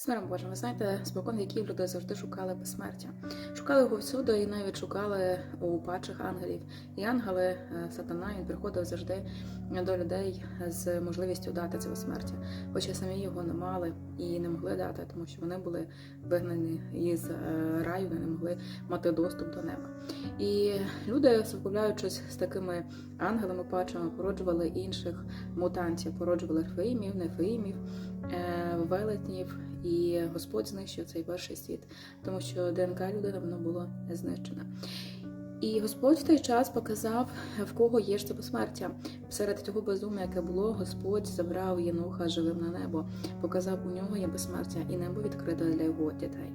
З миром Божим, ви знаєте, спокон віків люди завжди шукали безсмертя. Шукали його всюди і навіть шукали у падших ангелів. І ангели, е, сатана, він приходив завжди до людей з можливістю дати це безсмертя. Хоча самі його не мали і не могли дати, тому що вони були вигнані із е, раю, вони не могли мати доступ до неба. І люди, совкупляючись з такими ангелами падшими, породжували інших мутантів, породжували рфеїмів, нефеїмів, велетнів. І Господь знищив цей перший світ, тому що ДНК людини воно було знищене. І Господь в той час показав, в кого є ж це посмертя. Серед цього безум'я, яке було, Господь забрав Єноха живим на небо, показав, у нього є безсмертя, і небо відкрите для його дітей.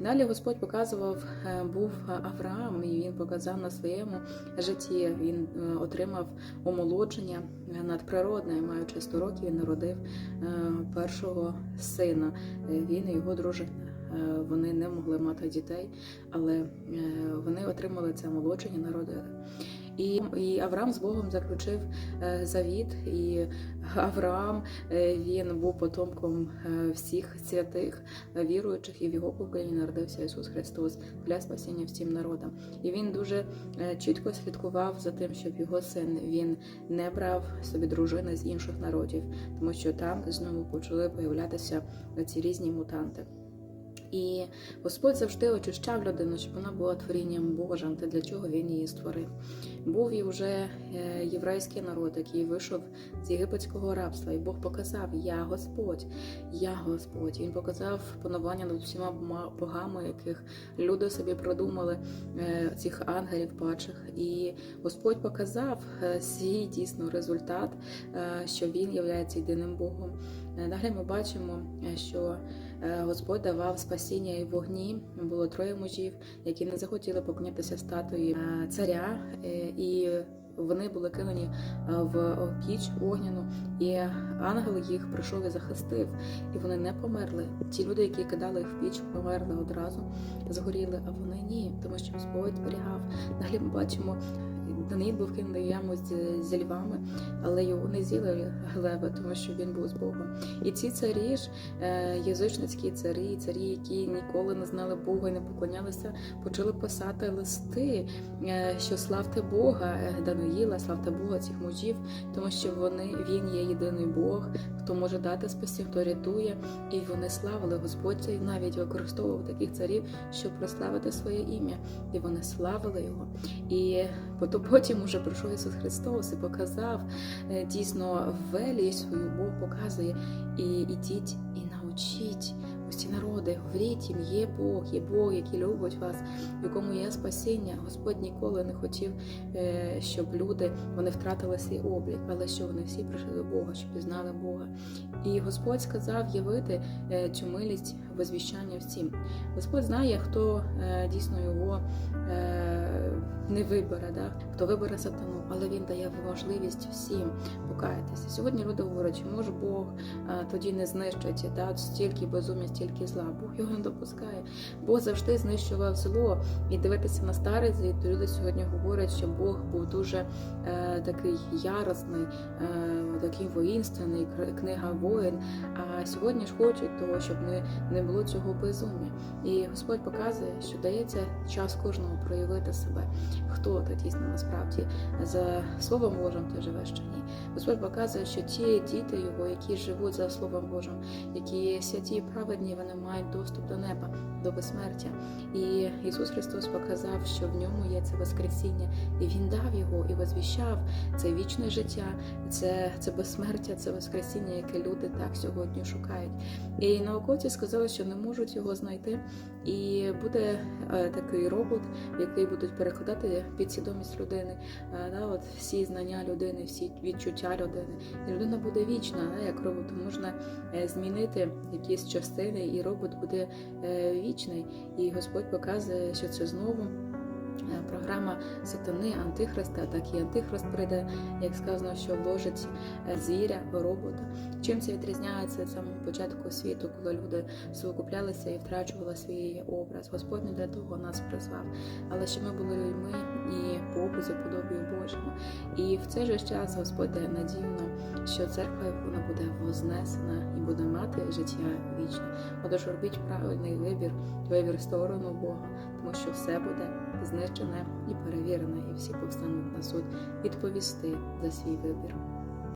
Далі Господь показував, е, був Авраам, і він показав на своєму житті. Він е, отримав омолодження надприродне, маючи 100 років, він народив е, першого сина. Е, Він і його дружина. Е, Вони не могли мати дітей, але е, вони отримали це молодження, народили. І, і Авраам з Богом заключив е, завіт, і Авраам е, він був потомком е, всіх святих віруючих, і в його поколінні народився Ісус Христос для спасіння всім народам. І він дуже чітко слідкував за тим, щоб його син він не брав собі дружини з інших народів, тому що там знову почали появлятися ці різні мутанти. І Господь завжди очищав людину, щоб вона була творінням Божим, та для чого він її створив. Був і вже е, єврейський народ, який вийшов з єгипетського рабства, і Бог показав: Я Господь, я Господь. І Він показав панування над всіма богами, яких люди собі придумали, е, цих ангелів падших. І Господь показав е, свій дійсно результат, що він є єдиним Богом. Е, Далі ми бачимо, е, що е, Господь давав спасіння і вогні. Було троє мужів, які не захотіли поклонятися статуї царя, і вони були кинені е, в піч огняну, і ангел їх прийшов і захистив, і вони не померли. Ті люди, які кидали їх в піч, померли одразу, згоріли, а вони ні, тому що Господь зберігав. Далі ми бачимо. Даниїл був кинутий в яму зі львами, але його не з'їли леви, тому що він був з Богом. І ці царі ж, е, язичницькі царі, царі, які ніколи не знали Бога і не поклонялися, почали писати листи, е, що славте Бога, е, Даниїла, славте Бога цих мужів, тому що вони він є єдиний Бог, хто може дати спасіння, хто рятує, і вони славили Господь цей навіть використовував таких царів, щоб прославити своє ім'я, і вони славили його. І потім уже прийшов Ісус Христос і показав е, дійсно велість свою Бог показує. І ідіть і научіть усі народи, говоріть їм, є Бог, є Бог, який любить вас, в якому є спасіння. Господь ніколи не хотів, е, щоб люди вони втратили свій облік, але що вони всі прийшли до Бога, щоб пізнали Бога. І Господь сказав явити е, цю милість возвіщання всім. Господь знає, хто е, дійсно його е, не вибере, да? хто вибере сатану, але він дає можливість всім покаятися. Сьогодні люди говорять, чому ж Бог е, тоді не знищить да? стільки безум'я, стільки зла. Бог його не допускає. Бог завжди знищував зло. І дивитися на старий звіт, люди сьогодні говорять, що Бог був дуже е, такий яростний, е, такий воїнственний, книга воїн. А сьогодні ж хочуть того, щоб не, не було цього безум'я. І Господь показує, що дається час кожному проявити себе, хто ти дійсно насправді за Словом Божим ти живеш чи ні. Господь показує, що ті діти його, які живуть за Словом Божим, які святі праведні, вони мають доступ до неба, до безсмертя. І Ісус Христос показав, що в ньому є це Воскресіння, і Він дав його і возвіщав це вічне життя, це, це безсмертя, це Воскресіння, яке люди так сьогодні шукають. І науковці сказали, що не можуть його знайти, і буде е, такий робот, який будуть перекладати під свідомість людини. Е, да, от всі знання людини, всі відчуття людини. І людина буде вічна, да, як роботу можна е, змінити якісь частини, і робот буде вічний. І Господь показує, що це знову. Е, Програма сатани, антихриста, так і антихрист прийде, як сказано, що вложить е, звіря в робота. Чим це відрізняється від самого початку світу, коли люди совокуплялися і втрачували свій образ. Господь не для того нас призвав, але що ми були людьми і по образу подобію Божому. І в цей же час Господь дає надію що церква вона буде вознесена і буде мати життя вічне. Отож робіть правильний вибір, вибір в сторону Бога, тому що все буде знищене і перевірене, і всі повстануть на суд відповісти за свій вибір.